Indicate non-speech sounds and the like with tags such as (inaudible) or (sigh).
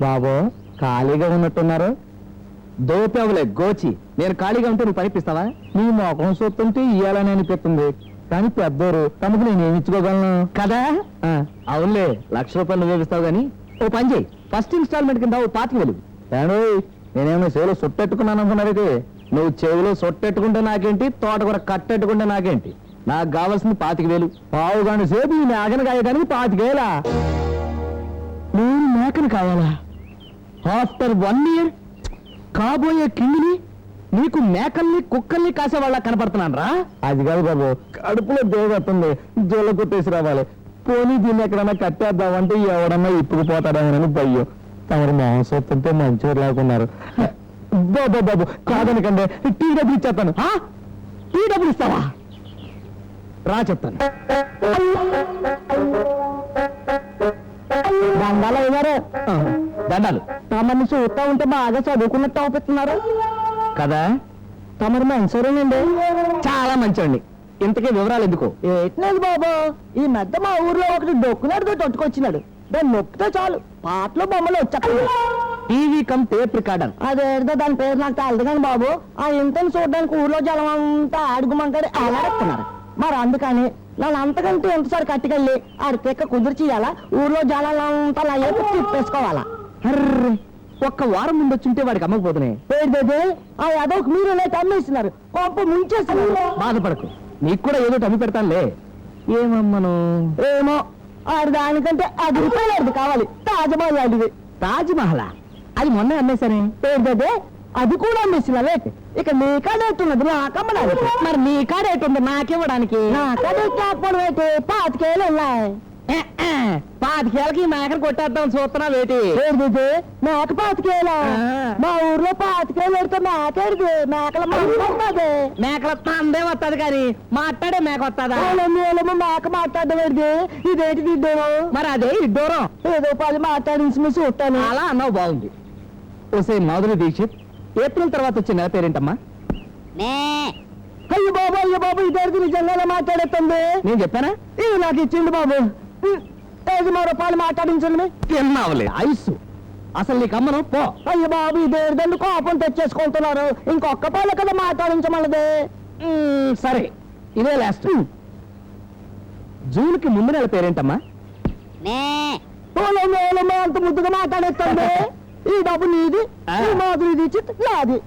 బాబు ఖాళీగా ఉన్నట్టున్నారు. దోపేవలే గోచి. నేను ఖాళీగా ఉంటే నువ్వు పనిపిస్తావా నీ మొఖం చూస్తుంటే ఇయ్యాలని అనిపిస్తుంది కానీ పెద్దోరు తమకు నేను ఏమి ఇచ్చుకోగలను? కదా? అవునులే లక్ష రూపాయలు నువ్వే ఇస్తావు గానీ. ఓ పని చేయి. ఫస్ట్ ఇన్స్టాల్మెంట్ కింద ఓ పాతికి వెలుగు. నేనేమో చెవిలో సొట్టెట్టుకున్నాను అనుకున్నారైతే నువ్వు చెవిలో సొట్టెట్టుకుంటే నాకేంటి? తోటకూర కట్టెట్టుకుంటే నాకేంటి? నాకు కావాల్సింది పాతిక వేలు. పావు గంట సేపు ఈ మేకను కాయడానికి పాతికేలా నేను మేకను కావాలా? ఆఫ్టర్ వన్ ఇయర్ కాబోయే కింగిని నీకు మేకల్ని కుక్కల్ని కాసేవాళ్ళ కనపడుతున్నాను రా అది కాదు బాబు కడుపులో దేవతుంది జోల కొట్టేసి రావాలి. పోనీ దీన్ని ఎక్కడన్నా కట్టేద్దామంటే ఎవడన్నా ఇప్పుడు పోతాడేమోనని భయ్యం తమరు మాంసత్వంతో మంచివారు లేకున్నారు బాబు బాబు కాదనకండి టీ డబ్బులు ఇచ్చేస్తాను? టీ డబ్బులు ఇస్తావా? రా చెప్తాను. దండాలు అయినారు దండాలు. తమని చూస్తా ఉంటే బాగా చదువుకున్నట్టు అవుతున్నారు కదా? తమరు మంచోరేనండి చాలా మంచోండి. ఇంతకీ వివరాలు ఎందుకు? ఏట్లేదు బాబు. ఈ మధ్య మా ఊర్లో ఒకటి డొక్కునాడుతో తొట్టుకొచ్చినాడు. దాన్ని నొక్కితే చాలు. పాటలు బొమ్మలు వచ్చాయి టీవీ కమ్ టేప్ రికార్డర్. అదేదో దాని పేరు నాకు తెలదు కానీ బాబు. ఆ ఇంతని చూడడానికి ఊర్లో జనం అంతా అడుగుమంటాడు అలాడేస్తున్నారు మరి అందుకని నన్ను అంతకంటే ఎంతసారి కట్టుకెళ్ళి ఆడి తెక్క కుదిర్చియాలా ఊర్లో జనాలంతా నా ఏపు తిప్పేసుకోవాలా? అర్రే ఒక్క వారం ముందు వచ్చుంటే వాడికి అమ్మకపోతున్నాయి ఏంటది ఆ అదొక మీరు లేక అమ్మేస్తున్నారు కొంప ముంచేస్తున్నారు. బాధపడకు. నీకు కూడా ఏదో అమ్మి పెడతానులే. ఏమమ్మను? ఏమో ఆడి దానికంటే అది రూపాయలు కావాలి. తాజమహల్ లాంటిది. తాజ్ మహలా అది మొన్న అమ్మేశానే. ఏంటది అది కూడా అమ్మేసినవే ఇక నీ కాడేట్టున్నది నాకమ్మడానికి మరి నీ కాడేటుంది నాకివ్వడానికి? నా కాడే కాకపోవడం ఏంటి? పాతికేళ్ళు ఉన్నాయి. పాతికేళ్ళకి ఈ మేకను కొట్టేద్దాం చూస్తున్నా వేటి ఏంటిది మేక పాతికేలా. మా ఊర్లో పాతికేలు పెడితే మేకేడిది మేకల మాట్లాడుతుంది మేకల తందే వస్తుంది కానీ మాట్లాడే మేక వస్తుందా? మేక మాట్లాడడం ఏంటిది ఇదేంటి దిద్దేమో మరి అదే ఇడ్డోరం? ఏదో పది మాట్లాడించి మీ చూస్తాను. అలా అన్నావు బాగుంది. ఓసే మాధురి దీక్షిత్ ఏప్రిల్ తర్వాత వచ్చే నెల పేరేంటమ్మా? అయ్యో బాబు అయ్యో బాబు ఇదేంటి నిజంగానే మాట్లాడుతుంది నేను చెప్పానా? ఇది నాకు ఇచ్చిండు బాబు. ఐదు రూపాయలు మాట్లాడించండి తిన్నావులే. ఐసు. అసలు నీకు అమ్మను? పో. అయ్యో బాబు ఇదేదండి కోపం తెచ్చేసుకుంటున్నారు? ఇంకొక్క పాలు కదా మాట్లాడించమన్నది సరే. ఇదే లాస్ట్ జూన్కి ముందు నెల పేరేంటమ్మా? అంత ముద్దుగా మాట్లాడేస్తుంది (laughs) ఈ డబ్బు నీది మాధురి నాది.